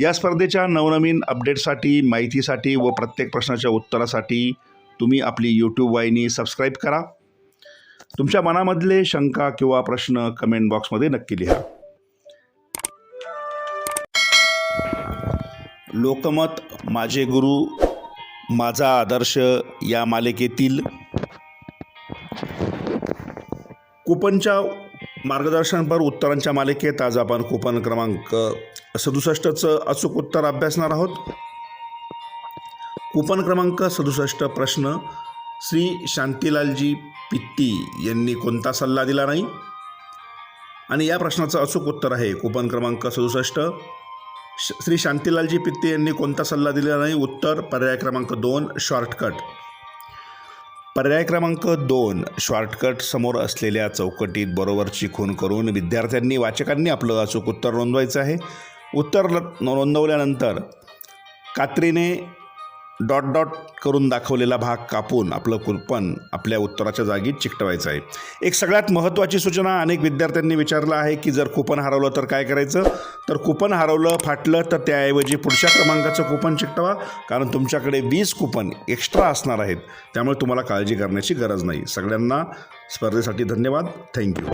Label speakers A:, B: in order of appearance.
A: या स्पर्धेच्या नवनवीन अपडेटसाठी माहितीसाठी व प्रत्येक प्रश्नाच्या उत्तरासाठी तुम्ही आपली यूट्यूब वाहिनी सबस्क्राईब करा. तुमच्या मनामधले शंका किंवा प्रश्न कमेंट बॉक्समध्ये नक्की लिहा. लोकमत माझे गुरु माझा आदर्श या मालिकेतील कुपनच्या मार्गदर्शनपर उत्तरांच्या मालिकेत आज आपण कुपन क्रमांक सदुसष्टचं अचूक उत्तर अभ्यासणार आहोत. कुपन क्रमांक सदुसष्ट प्रश्न श्री शांतीलालजी पित्ती यांनी कोणता सल्ला दिला नाही? आणि या प्रश्नाचं अचूक उत्तर आहे. कुपन क्रमांक सदुसष्ट श- श्री शांतीलालजी पित्ते यांनी कोणता सल्ला दिला नाही? उत्तर पर्याय क्रमांक दोन शॉर्टकट. पर्याय क्रमांक दोन शॉर्टकट समोर असलेल्या चौकटीत बरोबरची खून करून विद्यार्थ्यांनी वाचकांनी आपलं अचूक उत्तर नोंदवायचं आहे. उत्तर नोंदवल्यानंतर कात्रीने डॉट डॉट करून दाखवलेला भाग कापून आपलं कुपन आपल्या उत्तराच्या जागी चिकटवायचं आहे. एक सगळ्यात महत्त्वाची सूचना अनेक विद्यार्थ्यांनी विचारलं आहे की जर कुपन हरवलं तर काय करायचं? तर कुपन हरवलं फाटलं तर त्याऐवजी पुढच्या क्रमांकाचं कुपन चिकटवा कारण तुमच्याकडे वीस कुपन एक्स्ट्रा असणार आहेत. त्यामुळे तुम्हाला काळजी करण्याची गरज नाही. सगळ्यांना स्पर्धेसाठी धन्यवाद. थँक्यू